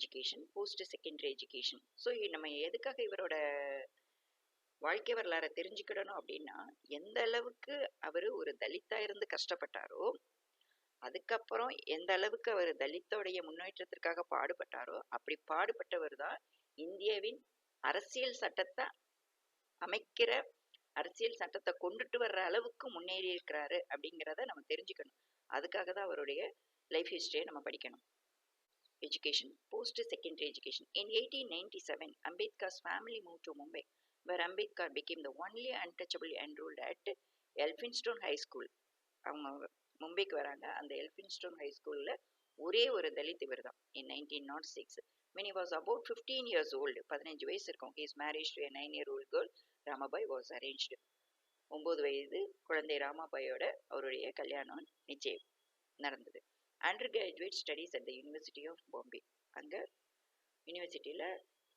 Education post secondary education so நம்ம எதுக்காக இவரோட வாழ்க்கை வரலாறை தெரிஞ்சுக்கிடணும் அப்படின்னா எந்த அளவுக்கு அவர் ஒரு தலித்தாக இருந்து கஷ்டப்பட்டாரோ அதுக்கப்புறம் எந்த அளவுக்கு அவர் தலித்தோடைய முன்னேற்றத்திற்காக பாடுபட்டாரோ அப்படி பாடுபட்டவர் தான் இந்தியாவின் அரசியல் சட்டத்தை அமைக்கிற அரசியல் சட்டத்தை கொண்டுட்டு வர்ற அளவுக்கு முன்னேறி இருக்கிறாரு அப்படிங்கிறத நம்ம தெரிஞ்சுக்கணும். அதுக்காக தான் அவருடைய லைஃப் ஹிஸ்டரியை நம்ம படிக்கணும். Education post secondary education in eighteen Ambedkar's seven moved family Mumbai, to Mumbai where Ambedkar became the only untouchable enrolled at Elphinstone High School. அவங்க மும்பைக்கு வராங்க. அந்த எல்ஃபின்ஸ்டோன் ஹை ஸ்கூலில் ஒரே ஒரு தலித் இவர் தான். In nineteen not six mini was about fifteen years old பதினஞ்சு வயசு இருக்கும். His marriage to nine year old girl Ramabai was arranged ஒம்பது வயது குழந்தை ராமாபாயோட அவருடைய கல்யாணம் நிச்சயம் நடந்தது. Under graduate studies at the university of Bombay அங்கே யூனிவர்சிட்டியில்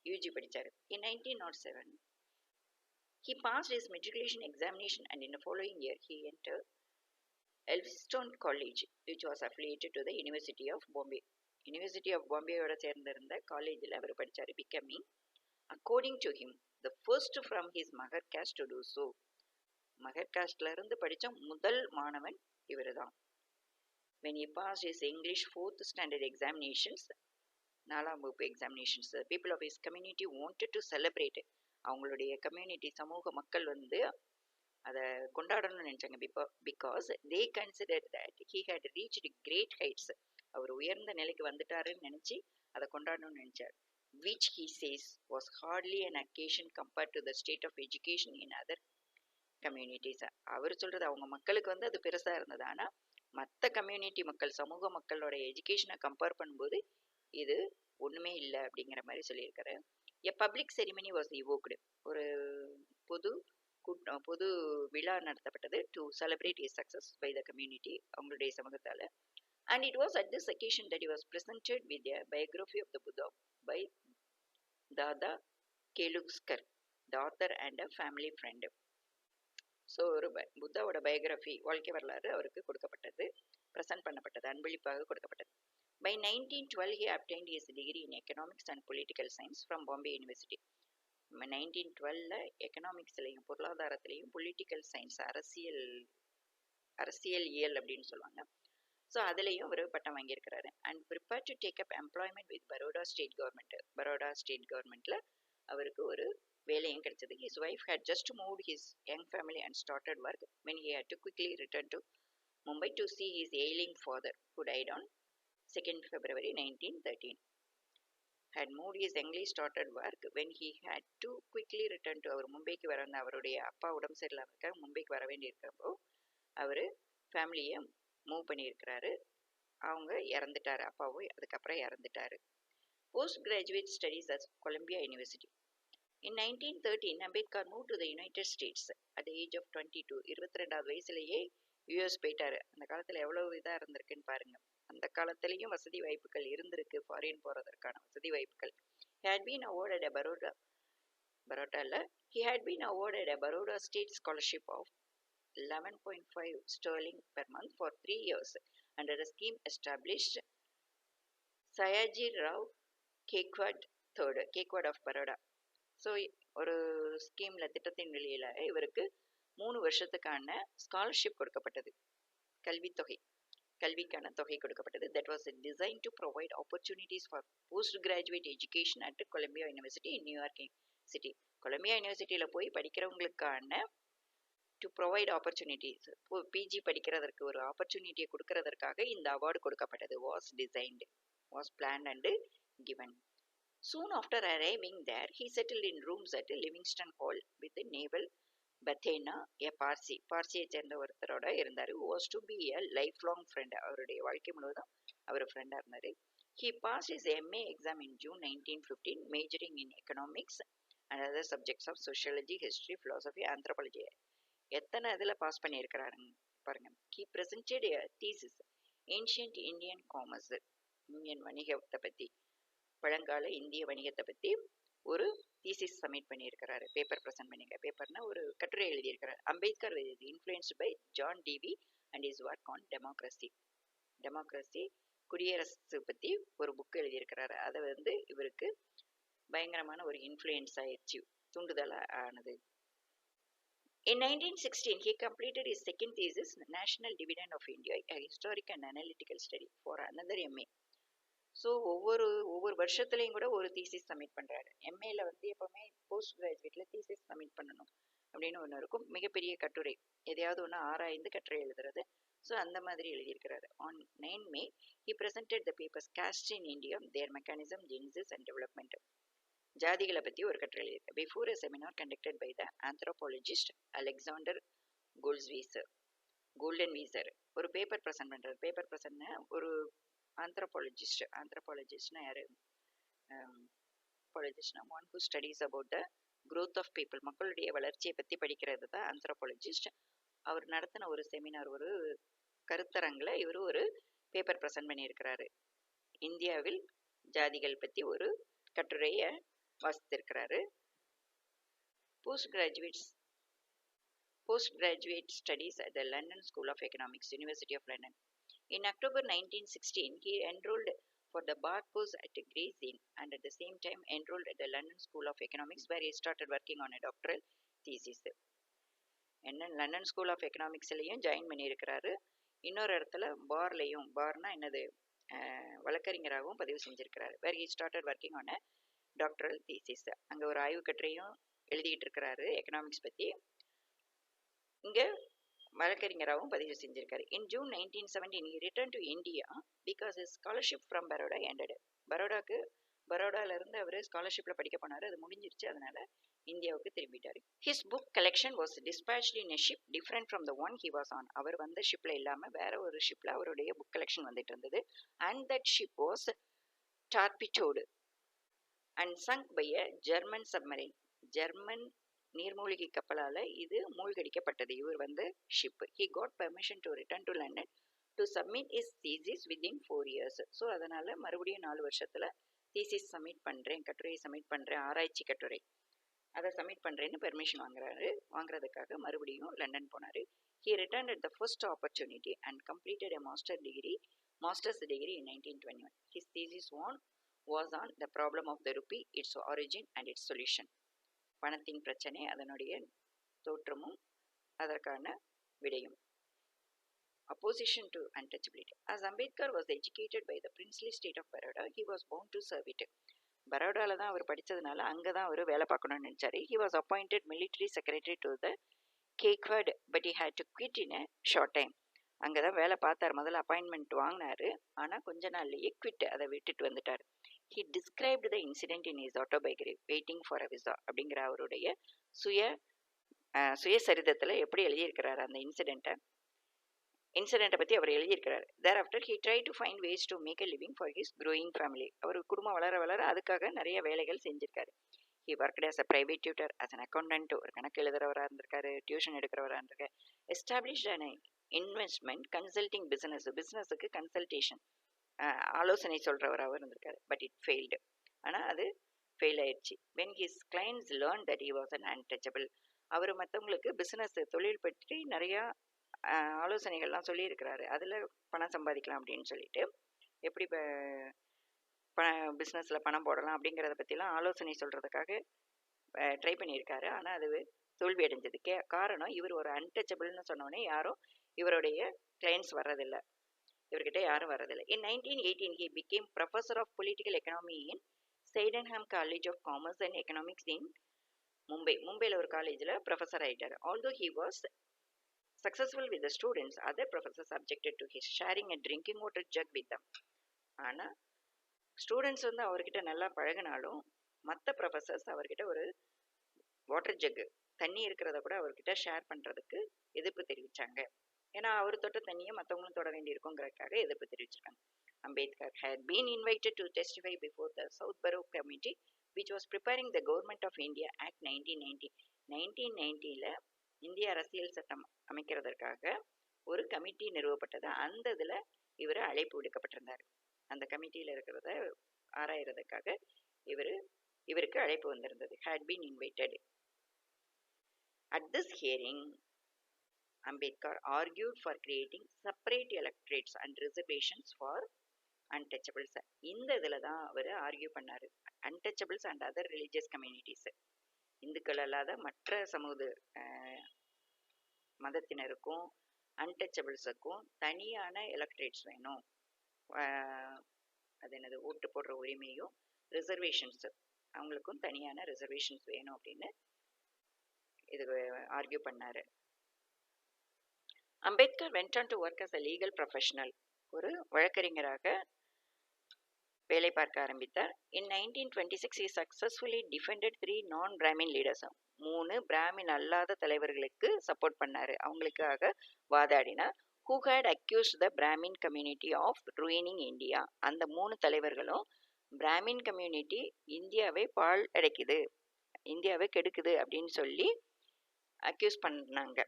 யூஜி படித்தார் in nineteen nought seven he passed his matriculation examination and in following year he enter entered college which was affiliated to the university of Bombay university of பாம்பேயோட சேர்ந்திருந்த காலேஜில் அவர் படித்தார் becoming according to him the first from his Mahar caste to do so Mahar காஸ்ட்லேருந்து படித்த முதல் மாணவன் இவர் தான் when he passed his English fourth standard examinations நாலாம் வகுப்பு examinations people of his community wanted to celebrate அவங்களுடைய கம்யூனிட்டி சமூக மக்கள் வந்து அதை கொண்டாடணும்னு நினச்சாங்க. பிகா because they consider that he had reached great heights அவர் உயர்ந்த நிலைக்கு வந்துட்டாருன்னு நினச்சி அதை கொண்டாடணும்னு நினச்சார். Which he says was hardly an occasion compared to the state of education in other communities அவர் சொல்கிறது அவங்க மக்களுக்கு வந்து அது பெருசாக இருந்தது. ஆனால் மற்ற கம்யூனிட்டி மக்கள் சமூக மக்களோட எஜுகேஷனை கம்பேர் பண்ணும்போது இது ஒன்றுமே இல்லை அப்படிங்கிற மாதிரி சொல்லியிருக்காரு. A public ceremony was evoked ஒரு பொது கூட்டம் பொது விழா நடத்தப்பட்டது to celebrate his success by the community அவங்களுடைய சமூகத்தால். And it was at this occasion that he was presented with a biography of the Buddha by Dada Keluskar the author and a family friend so ஒரு ப புத்தாவோட biography வாழ்க்கை வரலாறு அவருக்கு கொடுக்கப்பட்டது. Present பண்ணப்பட்டது அன்பளிப்பாக கொடுக்கப்பட்டது. By 1912, he obtained his degree in economics and political science from Bombay university nineteen twelve எக்கனாமிக்ஸ்லையும் பொருளாதாரத்திலையும் பொலிட்டிக்கல் சயின்ஸ் அரசியல் அரசியல் இயல் அப்படின்னு சொல்லுவாங்க. ஸோ அதுலேயும் அவர் பட்டம் வாங்கியிருக்கிறாரு. And prepare to take up employment with Baroda state government Baroda state கவர்மெண்ட்டில் அவருக்கு ஒரு வேலையும் கிடைச்சது. His wife had just move his young family and started work when he had to quickly return to Mumbai to see his ailing father who died on 2nd February 1913. Had moved his youngly started work when he had to quickly return to அவர் மும்பைக்கு வர அவருடைய அப்பா உடம்பு சரியில்லாம இருக்க மும்பைக்கு வர வேண்டியிருக்கிறப்போ அவர் ஃபேமிலியை மூவ் பண்ணியிருக்கிறாரு. அவங்க இறந்துட்டார். அப்பாவும் அதுக்கப்புறம் இறந்துட்டாரு. Post graduate studies as Columbia university in nineteen thirteen Ambedkar move to the United States at age of twenty two இருபத்தி ரெண்டாவது வயசுலேயே யூஎஸ் போயிட்டாரு. அந்த காலத்தில் எவ்வளோ இதாக இருந்திருக்குன்னு பாருங்க. அந்த காலத்திலையும் வசதி வாய்ப்புகள் இருந்திருக்கு ஃபாரின் போகிறதற்கான வசதி வாய்ப்புகள். Had been awarded a Baroda பரோட்டாவில் he had been awarded a Baroda state scholarship of eleven point five sterling per month for three years under a scheme established Sayaji Rao Gaekwad third Gaekwad of Baroda so ஒரு ஸ்கீமில் திட்டத்தின் வெளியில் இவருக்கு மூணு வருஷத்துக்கான scholarship கொடுக்கப்பட்டது. கல்வித்தொகை கல்விக்கான தொகை கொடுக்கப்பட்டது. That was design to provide opportunities for post graduate education at Columbia university in New York city Columbia யூனிவர்சிட்டியில் போய் படிக்கிறவங்களுக்கான டு ப்ரொவைட் ஆப்பர்ச்சுனிட்டிஸ் பிஜி படிக்கிறதற்கு ஒரு ஆப்பர்ச்சுனிட்டியை கொடுக்கறதற்காக இந்த அவார்டு கொடுக்கப்பட்டது. Was designed was plan and given soon after there, there he settle in rooms Livingston Livingston hall with Naval Bhathena a Parsi பார்சியை சேர்ந்த ஒருத்தரோட இருந்தார். Was to be a life long friend அவருடைய வாழ்க்கை முழுவதும் அவர் ஃப்ரெண்டாக இருந்தார். He pass his MA exam in June nineteen fifteen majoring in economics and other subjects of sociology history philosophy anthropology எத்தனை இதில் பாஸ் பண்ணியிருக்கிறாருங்க பாருங்க. He presented thesis ancient Indian commerce Indian வணிகத்தை பற்றி பழங்கால இந்திய வணிகத்தை பற்றி ஒரு தீசிஸ் சப்மிட் பண்ணியிருக்கிறாரு. பேப்பர் ப்ரெசென்ட் பண்ணிங்க பேப்பர்னா ஒரு கட்டுரை எழுதியிருக்கிறார். Ambedkar influenced by John Dewey and his work on democracy democracy குடியரசு பற்றி ஒரு புக் எழுதியிருக்கிறாரு. அதை வந்து இவருக்கு பயங்கரமான ஒரு இன்ஃப்ளூயன்ஸ் ஆயிடுச்சு. தூண்டுதலாக ஆனது. In 1916, he completed his second thesis, National Dividend of India, a historic and analytical study for another MA. So ஒவ்வொரு ஒவ்வொரு வருஷத்துலையும் கூட ஒரு தீசிஸ் சப்மிட் பண்ணுறாரு எம்ஏல வந்து எப்போவுமே போஸ்ட் கிராஜுவேட்டில் தீசிஸ் சப்மிட் பண்ணணும் அப்படின்னு ஒன்று இருக்கும். மிகப்பெரிய கட்டுரை. எதையாவது ஒன்று ஆராய்ந்து கட்டுரை எழுதுறது. ஸோ அந்த மாதிரி எழுதியிருக்கிறாரு. On nine May he presented the papers caste in India their mechanism genesis and development ஜாதிகளை பற்றி ஒரு கட்டுரை எழுதியிருக்கு before a seminar conducted by the anthropologist Alexander Goldenweiser Goldenweiser ஒரு பேப்பர் ப்ரெசென்ட் பண்ணுறது பேப்பர் ப்ரெசென்ட்னா ஒரு ஆந்த்ரோபாலஜிஸ்ட் ஆந்த்ரோபாலஜிஸ்ட்னா யார்? பாலஜிஸ்ட்னா one who studies about the growth of people மக்களுடைய வளர்ச்சியை பற்றி படிக்கிறது தான் ஆந்த்ரோபாலஜிஸ்ட் அவர் நடத்தின ஒரு செமினார் ஒரு கருத்தரங்கில் இவர் ஒரு பேப்பர் ப்ரெசென்ட் பண்ணியிருக்கிறாரு. இந்தியாவில் ஜாதிகள் பற்றி ஒரு கட்டுரையை வாசித்திருக்கிறாரு. Post graduates post graduate studies at the London school of economics university of London in October nineteen sixteen enrolled for for the bar course at Gray's Inn and at the same time enrolled at the London School of Economics where he started working on a doctoral thesis. என்ன London school of எக்கனாமிக்ஸ்லேயும் join பண்ணியிருக்கிறாரு. இன்னொரு இடத்துல பார்லையும் பார்னா என்னது? வழக்கறிஞராகவும் பதிவு செஞ்சுருக்கிறாரு where he started working on doctoral thesis அங்கே ஒரு ஆய்வு கட்டுரையும் எழுதிக்கிட்டு இருக்கிறாரு எக்கனாமிக்ஸ் பற்றி இங்கே வழக்கறிஞராகவும் பதிவு செஞ்சிருக்காரு. In June nineteen seventeen return to India because his scholarship from Baroda ended பரோடாக்கு பரோடாவிலேருந்து அவர் ஸ்காலர்ஷிப்பில் படிக்க போனார். அது முடிஞ்சிருச்சு. அதனால இந்தியாவுக்கு திரும்பிட்டார். His book collection was dispatched in a ship different from the one he was on அவர் வந்த ஷிப்பில் இல்லாமல் வேற ஒரு ஷிப்பில் அவருடைய புக் கலெக்ஷன் வந்துட்டு இருந்தது. And that ship was torpedoed and sunk by a German submarine German நீர்மூழ்கி கப்பலால் இது மூழ்கடிக்கப்பட்டது. இவர் வந்து ship he got permission to return to London to submit his thesis within four years so அதனால் மறுபடியும் நாலு வருஷத்தில் தீசிஸ் சப்மிட் பண்ணுறேன் கட்டுரையை சப்மிட் பண்ணுறேன் ஆராய்ச்சி கட்டுரை. அதை சப்மிட் பண்ணுறேன்னு பெர்மிஷன் வாங்குறாரு. வாங்குறதுக்காக மறுபடியும் லண்டன் போனார். He return at the first opportunity and completed a master degree master's degree in nineteen twenty one his thesis one was on the problem of the rupee its origin and its solution பணத்தின் பிரச்சனை அதனுடைய தோற்றமும் அதற்கான விடையும். Opposition to untouchability. As Ambedkar was educated by the princely state of Baroda, he was bound to serve it. பரோடாவில் தான் அவர் படித்ததுனால அங்கே தான் அவர் வேலை பார்க்கணும்னு நினச்சாரு. He was appointed military secretary to the Gaekwad but he had to quit in a short time அங்கே தான் வேலை பார்த்தார். முதல்ல அப்பாயின்மெண்ட் வாங்கினாரு. ஆனால் கொஞ்ச நாள்லேயே குவிட் அதை விட்டுட்டு வந்துட்டார். He described the incident in his autobiography waiting for a visa அப்படிங்கிற அவருடைய சுய சுயசரிதத்தில் எப்படி எழுதியிருக்கிறார் அந்த இன்சிடெண்ட்டை இன்சிடெண்ட்டை பற்றி அவர் எழுதியிருக்கிறார். Thereafter he try to find ways to make a living for his growing family அவர் குடும்பம் வளர வளர அதுக்காக நிறைய வேலைகள் செஞ்சுருக்காரு. He work as a private tutor as an accountant ஒரு கணக்கு எழுதுறவராக இருந்திருக்காரு டியூஷன் எடுக்கிறவராக இருந்திருக்காரு. Establish an investment consulting business பிஸ்னஸுக்கு consultation ஆலோசனை சொல்கிறவராகவும் இருந்திருக்காரு. பட் இட் ஃபெயில்டு ஆனால் அது ஃபெயில் ஆயிடுச்சு. When his clients learn that he was an untouchable அவர் மற்றவங்களுக்கு பிஸ்னஸ் தொழில் பற்றி நிறையா ஆலோசனைகள்லாம் சொல்லியிருக்கிறாரு. அதில் பணம் சம்பாதிக்கலாம் அப்படின்னு சொல்லிட்டு எப்படி இப்போ ப பிஸ்னஸில் பணம் போடலாம் அப்படிங்கிறத பற்றிலாம் ஆலோசனை சொல்கிறதுக்காக ட்ரை பண்ணியிருக்காரு. ஆனால் அது தோல்வி அடைஞ்சது கே காரணம் இவர் ஒரு அன்டச்சபிள்னு சொன்னோடனே யாரும் இவருடைய கிளைண்ட்ஸ் வர்றதில்லை. இவர்கிட்ட யாரும் வரதில்லை in nineteen eighteen he became professor of political economy in Sydenham college of commerce and economics in Mumbai மும்பையில் ஒரு காலேஜில் ப்ரொஃபஸர் ஆகிட்டார் although he was successful with students other other subjected to his sharing sharing drinking water jug with with ஆனால் students வந்து அவர்கிட்ட நல்லா பழகினாலும் மற்ற professors அவர்கிட்ட ஒரு வாட்டர் ஜக்கு தண்ணி இருக்கிறத கூட அவர்கிட்ட ஷேர் பண்ணுறதுக்கு எதிர்ப்பு தெரிவித்தாங்க ஏன்னா அவர் தொட்ட தண்ணியை மற்றவங்களும் தொட வேண்டியிருக்குங்கிறதுக்காக எதிர்ப்பு தெரிவிச்சிருக்காங்க. Ambedkar had been invited to testify before the Southborough committee which was preparing the government of India act nineteen ninety nineteen நைன்ட்டியில் இந்திய அரசியல் சட்டம் அமைக்கிறதற்காக ஒரு கமிட்டி நிறுவப்பட்டது. அந்த இதில் இவர் அழைப்பு விடுக்கப்பட்டிருந்தார். அந்த கமிட்டியில் இருக்கிறத ஆராயறதுக்காக இவர் இவருக்கு அழைப்பு வந்திருந்தது. Had been invited at this hearing Ambedkar argue for creating separate electorates and reservations for untouchables இந்த இதில் தான் அவர் ஆர்கியூ பண்ணார். Untouchables and other religious communities இந்துக்கள் அல்லாத மற்ற சமூக மதத்தினருக்கும் அன்டச்சபிள்ஸுக்கும் தனியான எலக்ட்ரேட்ஸ் வேணும். அது என்னது ஓட்டு போடுற உரிமையும் ரிசர்வேஷன்ஸு அவங்களுக்கும் தனியான ரிசர்வேஷன்ஸ் வேணும் அப்படின்னு இது ஆர்கியூ பண்ணார். Ambedkar went on to work as a legal professional ஒரு வழக்கறிஞராக வேலை பார்க்க ஆரம்பித்தார். In nineteen twenty six he successfully defended three non Brahmin leaders மூணு பிராமின் அல்லாத தலைவர்களுக்கு சப்போர்ட் பண்ணார். அவங்களுக்காக வாதாடினார். Who had accuse the Brahmin community of ruining India அந்த மூணு தலைவர்களும் பிராமின் கம்யூனிட்டி இந்தியாவை பால் அடைக்குது இந்தியாவை கெடுக்குது அப்படின்னு சொல்லி அக்யூஸ் பண்ணாங்க.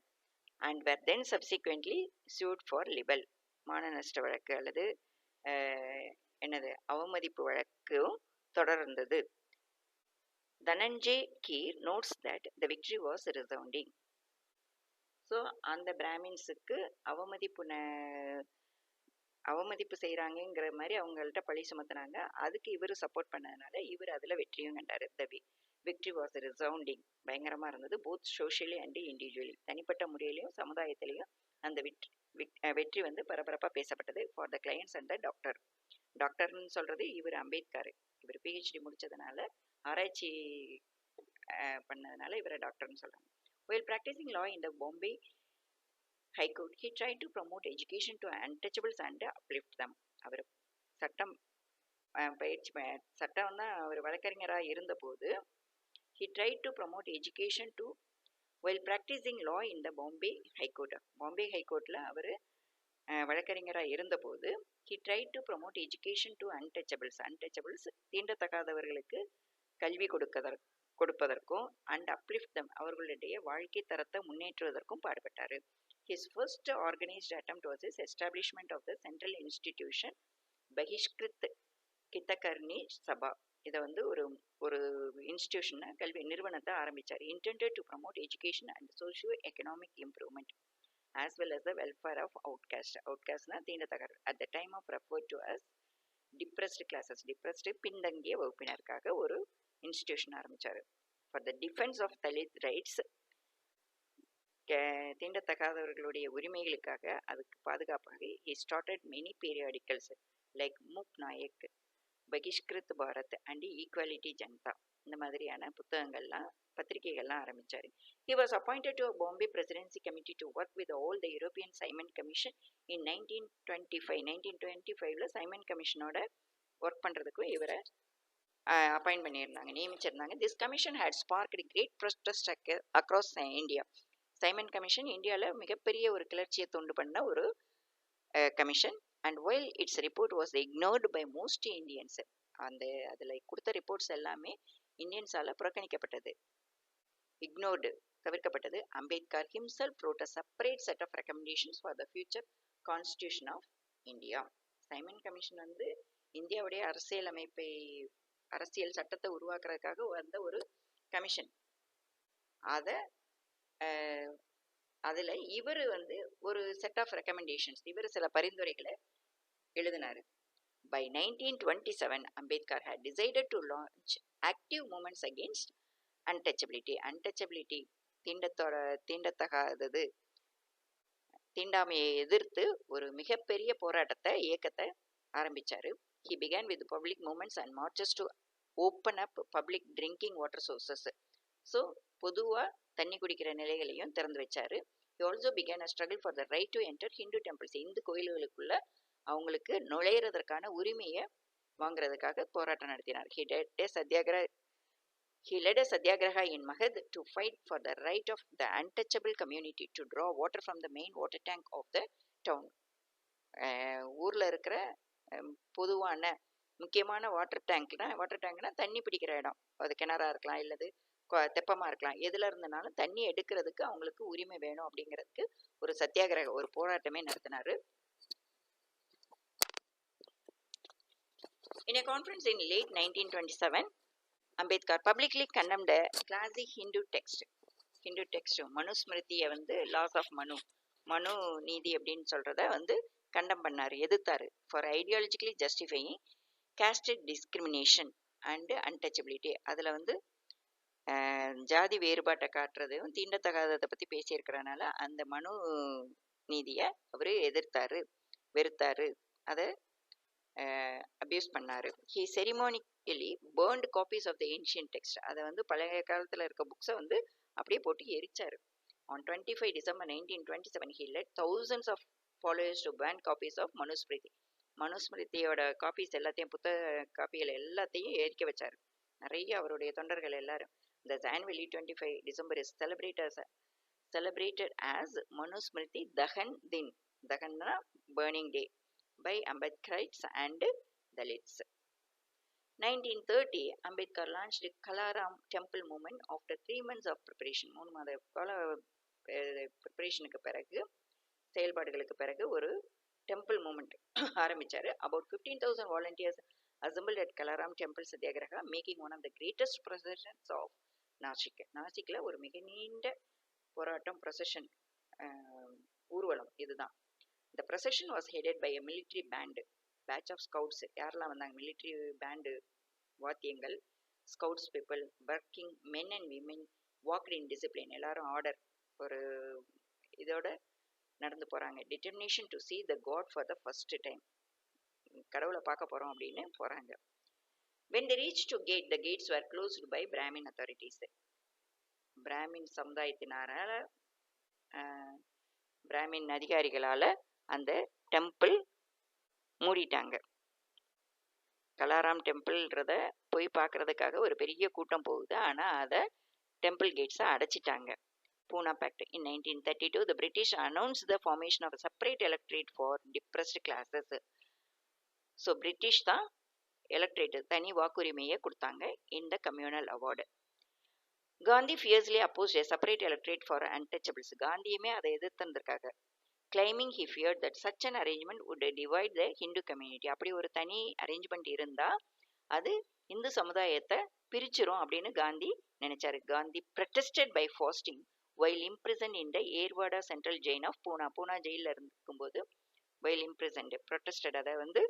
And were then subsequently sued for libel மான நஷ்ட வழக்கு அல்லது என்னது அவமதிப்பு வழக்கும் தொடர்ந்தது. Dhananjay Keer notes that the victory was resounding so அந்த பிராமின்ஸுக்கு அவமதிப்பு ந- அவமதிப்பு செய்கிறாங்கங்கிற மாதிரி அவங்கள்ட்ட பழி சுமத்துனாங்க. அதுக்கு இவர் சப்போர்ட் பண்ணதுனால இவர் அதில் வெற்றியும் கண்டார் தவி விக்ட்ரி வாஸ் ரிசவுண்டிங் பயங்கரமாக இருந்தது. போத் சோஷியலி அண்ட் இண்டிவிஜுவலி தனிப்பட்ட முறையிலையும் சமுதாயத்திலையும் அந்த வெற்றி வெற்றி வந்து பரபரப்பாக பேசப்பட்டது for the clients and the doctor டாக்டர்னு சொல்கிறது இவர் அம்பேத்கர். இவர் பிஹெச்டி முடித்ததுனால ஆராய்ச்சி பண்ணதுனால இவரை டாக்டர்னு சொல்கிறாங்க while practicing law in the Bombay high court Court, try to promote education to to and uplift uplift அவர் சட்டம் பயிற்சி சட்டம் தான் அவர் வழக்கறிஞராக இருந்தபோது He tried to promote education too while practicing law in the Bombay High Court. Bombay High Courtல அவர் வழக்கறிஞராக இருந்தபோது he try to promote education to untouchables untouchables தீண்டத்தகாதவர்களுக்கு கல்வி கொடுக்கதற் கொடுப்பதற்கும் அண்ட் அப்லிஃப்ட் தம் அவர்களுடைய வாழ்க்கை தரத்தை முன்னேற்றுவதற்கும் பாடுபட்டார் his first organised attempt was his establishment of the central institution Bahishkrit Hitakarini Sabha இதை வந்து ஒரு ஒரு இன்ஸ்டியூஷனை கல்வி நிறுவனத்தை ஆரம்பித்தார் intended to promote education and socio economic improvement as well as the welfare of outcast அவுட்காஸ்ட்னா தீண்ட தீண்டத்தகர் at the time of refer to as depressed classes depressed பின்தங்கிய வகுப்பினருக்காக ஒரு இன்ஸ்டியூஷன் ஆரம்பித்தார் for the defence of Dalit rights தீண்டத்தகாதவர்களுடைய உரிமைகளுக்காக அதுக்கு பாதுகாப்பாக he started many periodicals like Mook Nayak Bahishkrit Bharat and equality Janata. இந்த மாதிரியான புத்தகங்கள்லாம் பத்திரிகைகள்லாம் ஆரம்பித்தார் he was appointed to Bombay presidency committee to work with all the European Simon commission in nineteen twenty five nineteen twenty ஃபைவ்ல Simon கமிஷனோட work பண்ணுறதுக்கும் இவரை appoint பண்ணியிருந்தாங்க நியமிச்சிருந்தாங்க. This commission had sparked great protest across India Simon commission இந்தியாவில் மிகப்பெரிய ஒரு கிளர்ச்சியை தூண்டு பண்ண ஒரு commission and while its report was ignored by most Indians அந்த அதில் கொடுத்த ரிப்போர்ட்ஸ் எல்லாமே இந்தியன்ஸால் புறக்கணிக்கப்பட்டது. Ignored தவிர்க்கப்பட்டது. Ambedkar himself wrote a set of of for the the future of India Simon commission வந்து இந்தியாவுடைய அரசியல் அமைப்பை அரசியல் சட்டத்தை உருவாக்குறதுக்காக வந்த ஒரு கமிஷன் அதை அதில் இவர் வந்து ஒரு செட் ஆஃப் ரெக்கமெண்டேஷன்ஸ் இவர் சில பரிந்துரைகளை எழுதினார். By nineteen twenty seven Ambedkar had decided to launch active movements against untouchability untouchability தீண்டத்தோட தீண்டத்தகாதது தீண்டாமையை எதிர்த்து ஒரு மிகப்பெரிய போராட்டத்தை இயக்கத்தை ஆரம்பித்தார் he began with public movements and marches to open up public drinking water sources so பொதுவாக தண்ணி குடிக்கிற நிலைகளையும் திறந்து வச்சார். He also began a struggle for the right to enter Hindu temples Hindu கோயில்களுக்குள்ள அவங்களுக்கு நுழையிறதற்கான உரிமையை வாங்குறதுக்காக போராட்டம் நடத்தினார். He led a satyagraha He led a satyagraha in Magad to fight for the right of the untouchable community to draw water from the main water tank of the town. ஊரில் இருக்கிற பொதுவான முக்கியமான வாட்டர் டேங்க்னா வாட்டர் டேங்க்னா தண்ணி பிடிக்கிற இடம். அது கிணறா இருக்கலாம் இல்லது தெப்பமாக இருக்கலாம். எதில் இருந்தனாலும் தண்ணி எடுக்கிறதுக்கு அவங்களுக்கு உரிமை வேணும் அப்படிங்கிறதுக்கு ஒரு சத்தியாகிரக ஒரு போராட்டமே நடத்தினார். In a conference in late 1927, Ambedkar publicly condemned a classic Hindu text Hindu text மனுஸ்மிருதியை வந்து லாஸ் ஆஃப் மனு மனு நீதி அப்படின்னு சொல்கிறத வந்து கண்டம் பண்ணார் எதிர்த்தார். For ideologically justifying caste discrimination and untouchability அதில் வந்து ஜாதி வேறுபாட்டை காட்டுறதும் தீண்டத்தகாததை பற்றி பேசியிருக்கிறனால அந்த மனு நீதியை அவர் எதிர்த்தார் வெறுத்தார். அதை அப்யூஸ் பண்ணார். He ceremonially burned copies of the ancient text அதை வந்து பழைய காலத்தில் இருக்க புக்ஸை வந்து அப்படியே போட்டு எரிச்சார். On twenty five December nineteen twenty seven he led thousands of followers to burn copies of Manusmriti மனுஸ்மிருதியோட copies எல்லாத்தையும் புத்தக காப்பிகள் எல்லாத்தையும் எரிக்க வச்சார். நிறைய அவருடைய தொண்டர்கள் எல்லாரும். இந்த annually twenty five December is celebrators celebrated as Manusmriti Dahan Din தகன்னா burning day by Ambedkarites and Dalits 1930 Ambedkar launched Kalaram temple movement after three months of preparation மூணு மாத கால ப்ரிப்பரேஷனுக்கு பிறகு செயல்பாடுகளுக்கு பிறகு ஒரு டெம்பிள் மூமெண்ட் ஆரம்பித்தார் about fifteen thousand volunteers assemble at Kalaram temple satyagraha making one of the greatest processions of Nashik நாசிக்கில் ஒரு மிக நீண்ட போராட்டம் ப்ரொசஷன் ஊர்வலம் இதுதான். இந்த procession was headed by a military band batch of scouts யாரெல்லாம் வந்தாங்க? மிலிட்ரி பேண்டு வாத்தியங்கள் scouts people working men and women walked in discipline எல்லாரும் ஆர்டர் ஒரு இதோட நடந்து போகிறாங்க determination to see the god for the first time கடவுளை பார்க்க போகிறோம் அப்படின்னு போகிறாங்க when they reach to gate the gates were closed by Brahmin authorities Brahmin சமுதாயத்தினாரால் Brahmin அதிகாரிகளால் அந்த டெம்பிள் மூடிட்டாங்க. கலாராம் டெம்பிள்ன்றத போய் பார்க்குறதுக்காக ஒரு பெரிய கூட்டம் போகுது. ஆனால் அதை டெம்பிள் கேட்ஸை அடைச்சிட்டாங்க. Poona pact in nineteen thirty two the British announce the formation of separate electorate for depressed classes so British தான் எலக்ட்ரேட் தனி வாக்குரிமையை கொடுத்தாங்க இந்த communal award Gandhi fiercely oppose separate electorate for untouchables காந்தியுமே அதை எதிர்த்திருந்திருக்காங்க. Claiming he fear that such an arrangement would divide the Hindu community அப்படி ஒரு தனி arrangement இருந்தால் அது இந்து சமுதாயத்தை பிரிச்சிரும் அப்படின்னு காந்தி நினைச்சாரு. Gandhi protested by fasting while imprison in the Yerwada central jail of Poona Poona ஜெயிலில் இருக்கும்போது வைல் இம்ப்ரிசன்ட் ப்ரொட்டஸ்டட் அதை வந்து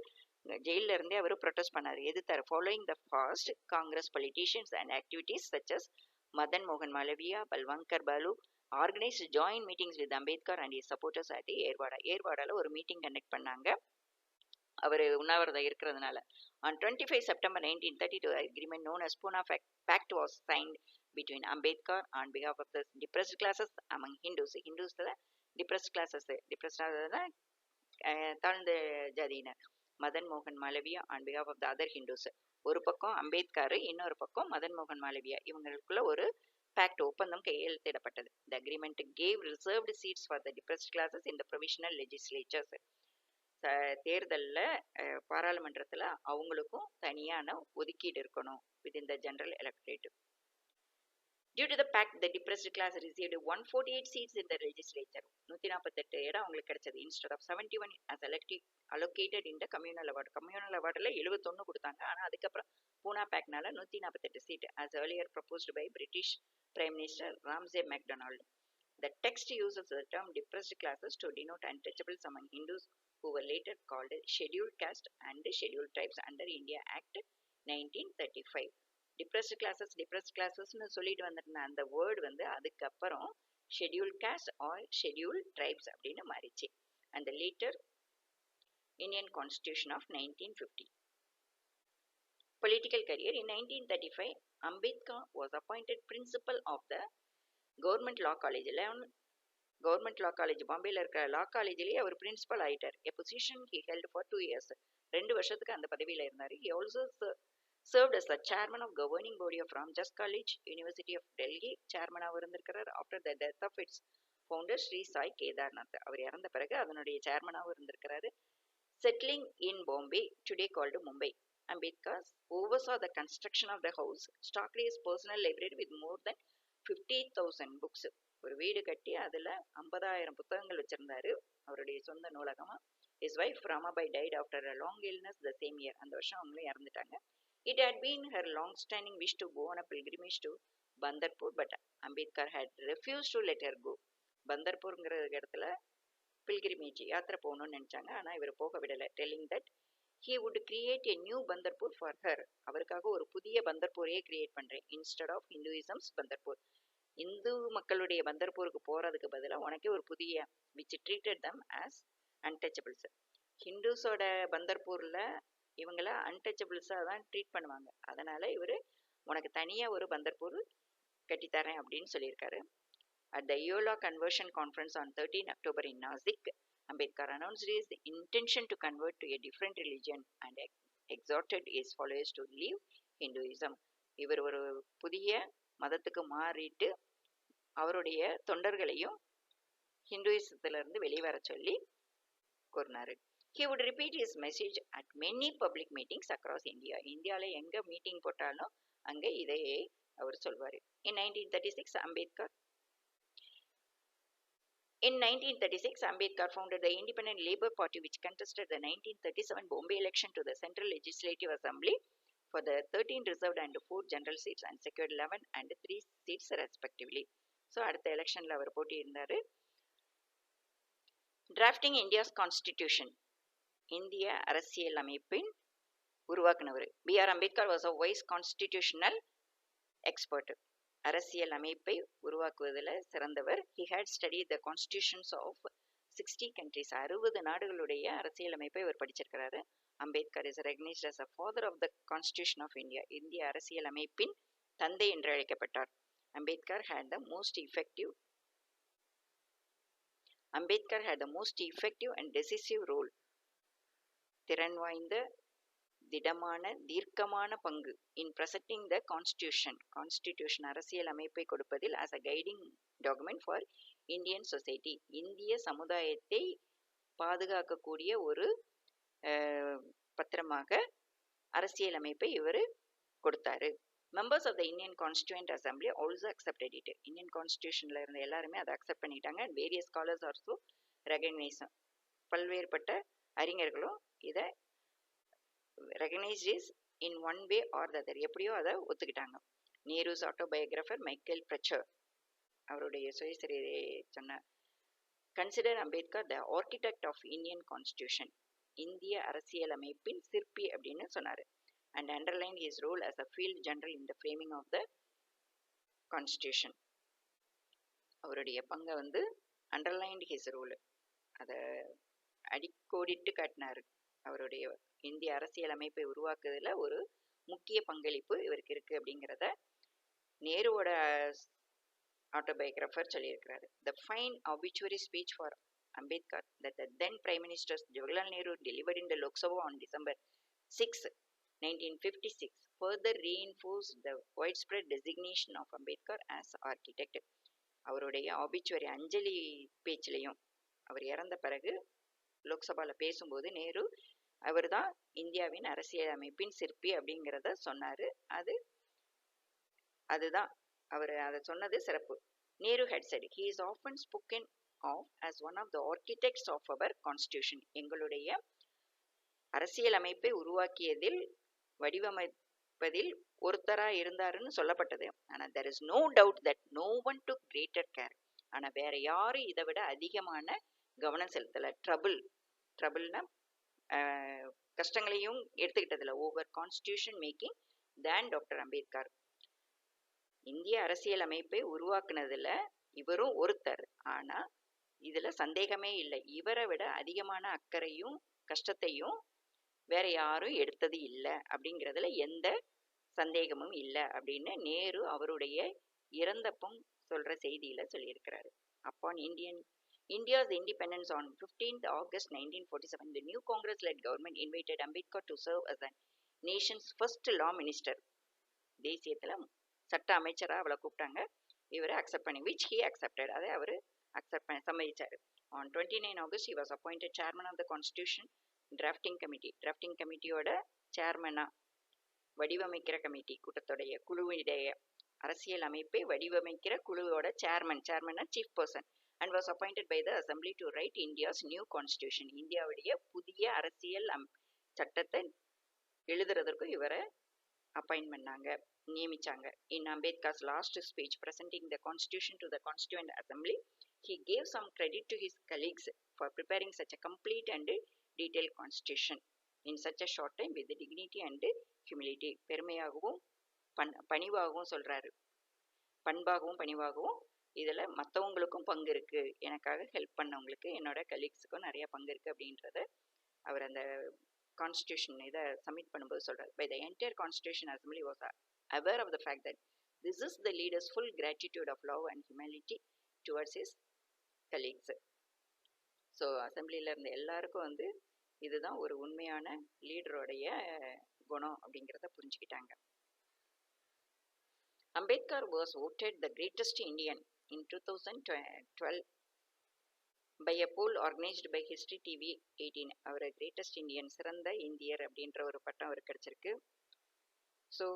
ஜெயிலில் இருந்தே அவர் ப்ரொட்டஸ்ட் பண்ணார். எதிர்த்தார். Following the fast Congress politicians and activities such as Madan மோகன் Malaviya Palwankar Baloo organise join meetings with Ambedkar and his supporters at Yerwada ஏர்வாடாவில் ஒரு மீட்டிங் கண்டக்ட் பண்ணாங்க. அவர் உண்ணாவிரதம் இருக்கிறதுனால. On twenty five September nineteen thirty two agreement known as Poona pact was signed between Ambedkar on behalf of the depressed classes among Hindus ஹிந்துஸில் depressed classes டிப்ரெஸ்டாக தாழ்ந்த ஜாதியினர். மதன் மோகன் Malaviya on behalf of the other Hindus ஒரு பக்கம் அம்பேத்கர் இன்னொரு பக்கம் மதன் மோகன் மாலவியா இவங்களுக்குள்ள ஒரு பேக்ட் ஒப்பந்தம் கையெழுத்திடப்பட்டது. The agreement gave reserved seats for the depressed classes இந்த ப்ரொவிஷனல் லெஜிஸ்லேச்சர்ஸ் தேர்தலில் பாராளுமன்றத்தில் அவங்களுக்கும் தனியான ஒதுக்கீடு இருக்கணும் with the general electorate due to the pact the depressed class received one forty eight seats இந்த லெஜிஸ்லேச்சர் நூற்றி நாற்பத்தெட்டு இடம் அவங்களுக்கு கிடைச்சது. Instead of seventy one as எலக்டி allocated இந்த கம்யூனல் அவார்டு கம்யூனல் அவார்டில் எழுபத்தொன்று கொடுத்தாங்க. ஆனால் அதுக்கப்புறம் பூனா பேக்னால நூற்றி நாற்பத்தெட்டு seat as earlier proposed by British prime minister Ramsay MacDonald The text uses the term depressed classes to denote untouchables among Hindus who were later called scheduled caste and scheduled tribes under India Act 1935. Depressed classes depressed கிளாஸஸ்னு சொல்லிட்டு வந்திருந்த அந்த word வந்து அதுக்கப்புறம் schedule caste or schedule tribes அப்படின்னு மாறிச்சு. அந்த later Indian constitution of nineteen fifty political career in nineteen thirty five Ambedkar was appointed principal of the government law college eleven government law college பாம்பேயில் இருக்கிற law காலேஜ்லேயே அவர் principal ஆகிட்டார் a position he held for two years ரெண்டு வருஷத்துக்கு அந்த பதவியில் இருந்தார். He also served as the chairman of governing body of Ramjas college university of Delhi சேர்மனாக இருந்திருக்கிறார். After the death of its founder Shri Sai Kedarnath அவர் இறந்த பிறகு அதனுடைய சேர்மனாகவும் இருந்திருக்கிறாரு. Settling in Bombay today called Mumbai Ambedkar oversaw the construction of the house, stocked his personal library with more than fifty thousand books ஒரு வீடு கட்டி அதில் ஐம்பதாயிரம் புத்தகங்கள் வச்சுருந்தாரு. அவருடைய சொந்த நூலகமாக his wife Ramabai died after a long illness the same year அந்த வருஷம் அவங்களும் இறந்துட்டாங்க. It had been her long standing wish to go on a pilgrimage to Pandharpur but Ambedkar had refused to let her go பந்தர்பூருங்கிற இடத்துல pilgrimage யாத்திரை போகணும்னு நினச்சாங்க. ஆனால் இவர் போக விடலை. Telling that he would create a new Pandharpur for her அவருக்காக ஒரு புதிய பந்தர்பூரையே கிரியேட் பண்ணுறேன் இன்ஸ்டட் ஆஃப் ஹிந்துவிசம்ஸ் பந்தர்பூர். இந்து மக்களுடைய பந்தர்பூருக்கு போகிறதுக்கு பதிலாக உனக்கே ஒரு புதிய which treated them as untouchables ஹிந்துஸோட பந்தர்பூரில் இவங்கள அன்டச்சபிள்ஸாக தான் ட்ரீட் பண்ணுவாங்க. அதனால் இவர் உனக்கு தனியாக ஒரு பந்தர்பூர் கட்டித்தரேன் அப்படின்னு சொல்லியிருக்காரு. At the Yeola conversion conference on thirteen October in Nashik Ambedkar announced his intention to convert to a different religion and exhorted his followers to leave Hinduism. இவர் ஒரு புதிய மதத்துக்கு மாறிட்டு அவருடைய தொண்டர்களையும் ஹிந்துயிசத்திலிருந்து வெளிவர சொல்லி கூறினார். He would repeat his message at many public meetings across India இந்தியாவில் எங்கே மீட்டிங் போட்டாலும் அங்கே இதையே அவர் சொல்வார். In nineteen thirty six Ambedkar In 1936, Ambedkar founded the Independent Labour Party, which contested the 1937 Bombay election to the Central Legislative Assembly for the 13 reserved and 4 general seats and secured 11 and 3 seats respectively. So அடுத்த எலெக்ஷனில் அவர் போட்டியிருந்தார் drafting India's constitution இந்திய அரசியல் அமைப்பின் உருவாக்குனவர் B R Ambedkar was a wise constitutional expert அரசியல் அமைப்பை உருவாக்குவதில் சிறந்தவர். He had study the constitutions of sixty countries அறுபது நாடுகளுடைய அரசியல் அமைப்பை இவர் படிச்சிருக்கிறாரு. Ambedkar is recognised as a father of the constitution of India இந்திய அரசியல் அமைப்பின் தந்தை என்று அழைக்கப்பட்டார். Ambedkar had the most effective Ambedkar had the most effective and decisive role திறன் வாய்ந்த திடமான தீர்க்கமான பங்கு. In presenting the constitution constitution அரசியல் அமைப்பை கொடுப்பதில் as a guiding document for Indian society இந்திய சமுதாயத்தை பாதுகாக்கக்கூடிய ஒரு பத்திரமாக அரசியல் அமைப்பை இவர் கொடுத்தாரு. Members of the Indian constituent assembly also accepted it Indian கான்ஸ்டியூஷனில் இருந்த எல்லாருமே அதை அக்செப்ட் பண்ணிட்டாங்க. And various scholars also recognise பல்வேறுபட்ட அறிஞர்களும் இதை recognised his in one way or other எப்படியோ அதை ஒத்துக்கிட்டாங்க. நேருஸ் ஆட்டோபயோகிராஃபர் மைக்கேல் பிரச்சர் அவருடைய சுயசரிதை சொன்னார். Consider Ambedkar the architect of Indian constitution இந்திய அரசியலமைப்பின் சிற்பி அப்படின்னு சொன்னார். And underline his role as a field general in the framing of the constitution அவருடைய பங்கை வந்து அண்டர்லைன்ட் ஹிஸ் ரோல் அதை அடிக்கோடிட்டு காட்டினார். அவருடைய இந்திய அரசியலமைப்பை அமைப்பை ஒரு முக்கிய பங்களிப்பு இவருக்கு இருக்கு அப்படிங்கிறத நேருவோட ஆட்டோபயோகிராஃபர் சொல்லியிருக்கிறாரு. The fine obituary speech for Ambedkar that the then prime minister Jawaharlal Nehru delivered in the Lok Sabha on December six nineteen fifty six further reinforce the wide spread designation of Ambedkar as architect அவருடைய obituary அஞ்சலி பேச்சிலையும் அவர் இறந்த பிறகு லோக்சபாவில் பேசும்போது நேரு அவர் தான் இந்தியாவின் அரசியல் அமைப்பின் சிற்பி அப்படிங்கிறத சொன்னார். அது அதுதான் அவர் அதை சொன்னது சிறப்பு. Nehru had said he is often spoken of as one of the architects of our constitution எங்களுடைய அரசியல் அமைப்பை உருவாக்கியதில் வடிவமைப்பதில் ஒருத்தராக இருந்தாருன்னு சொல்லப்பட்டது. ஆனால் there is no doubt that no one took greater care ஆனால் வேற யாரும் இதை விட அதிகமான கவனம் செலுத்தலை. ட்ரபிள் ட்ரபிள்னா கஷ்டங்களையும் எடுத்துக்கிட்டதில்ல. Over constitution making than doctor Ambedkar. இந்திய அரசியல் அமைப்பை உருவாக்குனதில் இவரும் ஒருத்தர். ஆனால் இதில் சந்தேகமே இல்லை. இவரை விட அதிகமான அக்கறையும் கஷ்டத்தையும் வேற யாரும் எடுத்தது இல்லை அப்படிங்கிறதுல எந்த சந்தேகமும் இல்லை அப்படின்னு நேரு அவருடைய இறந்தப்பும் சொல்கிற செய்தியில் சொல்லியிருக்கிறாரு. Upon Indian India's independence on 15th August 1947, the new Congress-led government invited Ambedkar to serve as the nation's first law minister தேசியத்தில் சட்ட அமைச்சராக அவளை கூப்பிட்டாங்க. இவரை அக்செப்ட் பண்ணி விச் ஹி அக்செப்டட் அதை அவர் அக்செப்ட் பண்ணி சம்மதிச்சார். On twenty nine August he was appointed chairman of the constitution drafting committee drafting கமிட்டியோட சேர்மனாக வடிவமைக்கிற கமிட்டி கூட்டத்துடைய குழுவினுடைய அரசியல் அமைப்பை வடிவமைக்கிற குழுவோட chairman சேர்மன்னா chief person and was appointed by the assembly to write India's new constitution இந்தியாவுடைய புதிய அரசியல் அம் சட்டத்தை எழுதுறதற்கும் இவரை அப்பாயின் பண்ணாங்க நியமிச்சாங்க. In Ambedkar's last speech presenting the constitution to the constituent assembly he gave some credit to his colleagues for preparing such a complete and detail constitution in such a short time with dignity and humility பெருமையாகவும் பண் பணிவாகவும் சொல்கிறாரு பண்பாகவும் பணிவாகவும் இதில் மற்றவங்களுக்கும் பங்கு இருக்குது எனக்காக help பண்ணவங்களுக்கு என்னோட கலீக்ஸுக்கும் நிறைய பங்கு இருக்குது அப்படின்றத அவர் அந்த கான்ஸ்டியூஷன் இதை சப்மிட் பண்ணும்போது சொல்கிறார் by the entire constitution assembly was aware of the fact that this is the leader's full gratitude of love and humanity towards his colleagues. So அசம்பிளியில் இருந்த எல்லாருக்கும் வந்து இதுதான் ஒரு உண்மையான லீடருடைய குணம் அப்படிங்கிறத புரிஞ்சுக்கிட்டாங்க. Ambedkar was voted the greatest Indian in 2012 by a poll organised by history TV eighteen our greatest Indian சிறந்த இந்தியர் அப்படின்ற ஒரு பட்டம் அவர் கிடச்சிருக்கு so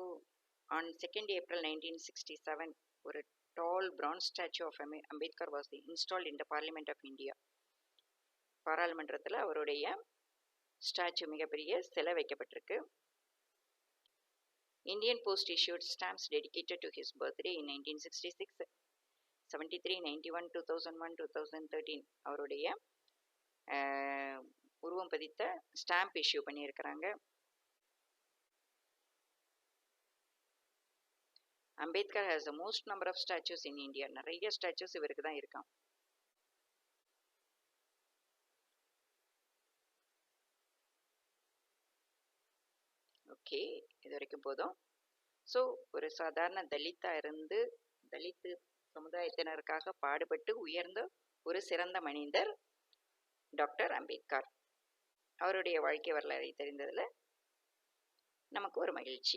on second April nineteen sixty seven ஒரு tall bronze statue of Ambedkar was the install in the parliament of India பாராளுமன்றத்தில் அவருடைய ஸ்டாச்சு மிகப்பெரிய சிலை வைக்கப்பட்டிருக்கு Indian post issued stamps dedicated to his birthday in nineteen sixty six seventy three ninety one two thousand one two thousand thirteen அவருடைய உருவம் பதித்த stamp issue பண்ணியிருக்கிறாங்க. Ambedkar has the most number of statues in India நிறைய statues இவருக்கு தான் இருக்கான் okay இது வரைக்கும் போதும். ஸோ ஒரு சாதாரண தலித்தா இருந்து தலித்து சமுதாயத்தினருக்காக பாடுபட்டு உயர்ந்த ஒரு சிறந்த மனிதர் டாக்டர் அம்பேத்கர். அவருடைய வாழ்க்கை வரலாறை தெரிந்ததில் நமக்கு ஒரு மகிழ்ச்சி.